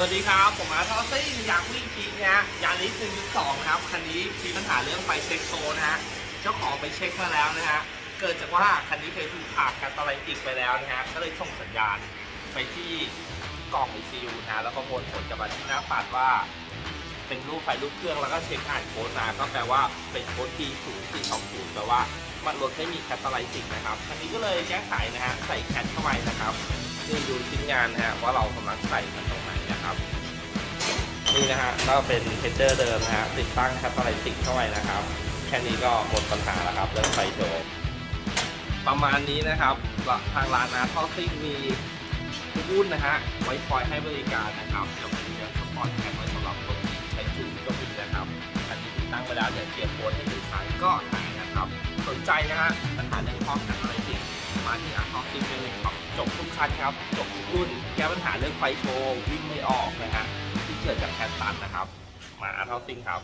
สวัสดีครับผมอาร์ทอซี่อยากวิ่งทีนะฮะยาริส1.2ครับคันนี้มีปัญหาเรื่องไฟเช็คโซนะฮะเจ้าของไปเช็คมาแล้วนะฮะเกิดจากว่าคันนี้เคยถูกขาดการตะไลติกไปแล้วนะฮะก็เลยส่งสัญญาณไปที่กล่อง ECU นะฮะแล้วก็วนผลกลับมาที่หน้าปัดว่า เป็นรูปไฟรูปเครื่องแล้วก็เช็คอ่านโค้ดมาก็แปลว่าเป็นโค้ด B0420 แปลว่ามันรถไม่มีแคตตาไลติกนะครับคันนี้ก็เลยแก้ไขนะฮะใส่แคทเข้าไปนะครับนี่ดูชิ้นงานนะฮะว่าเรากำลังใส่มันตรงไหน นะครับ นี่นะฮะก็เป็นเฮดเดอร์เดิมนะฮะติดตั้งแคตตาไลติกเข้าไปนะครับ แค่นี้ก็หมดปัญหาแล้วครับเรื่องไฟโชว์ประมาณนี้นะครับทางร้านนะท่อซิ่งมีทุกรุ่นนะฮะไว้คอยให้บริการนะครับเป็นเรื่องสปอร์ตแท็กไว้สำหรับรถที่ใช้จูนก็มีนะครับอันนี้ติดตั้งไปแล้วเดี๋ยวเกียร์โค้ดให้ดูใช้ก็หายนะครับ สนใจนะฮะปัญหาเรื่องท่อแคตตาไลติกมาที่อาร์ทอซิ่งได้เลยครับจบ คันครับจบทุกรุ่นแก้ปัญหาเรื่องไฟโชว์วิ่งไม่ออกนะฮะที่เกิดจากแคสตันนะครับ มาอาร์ทอซิ่งครับ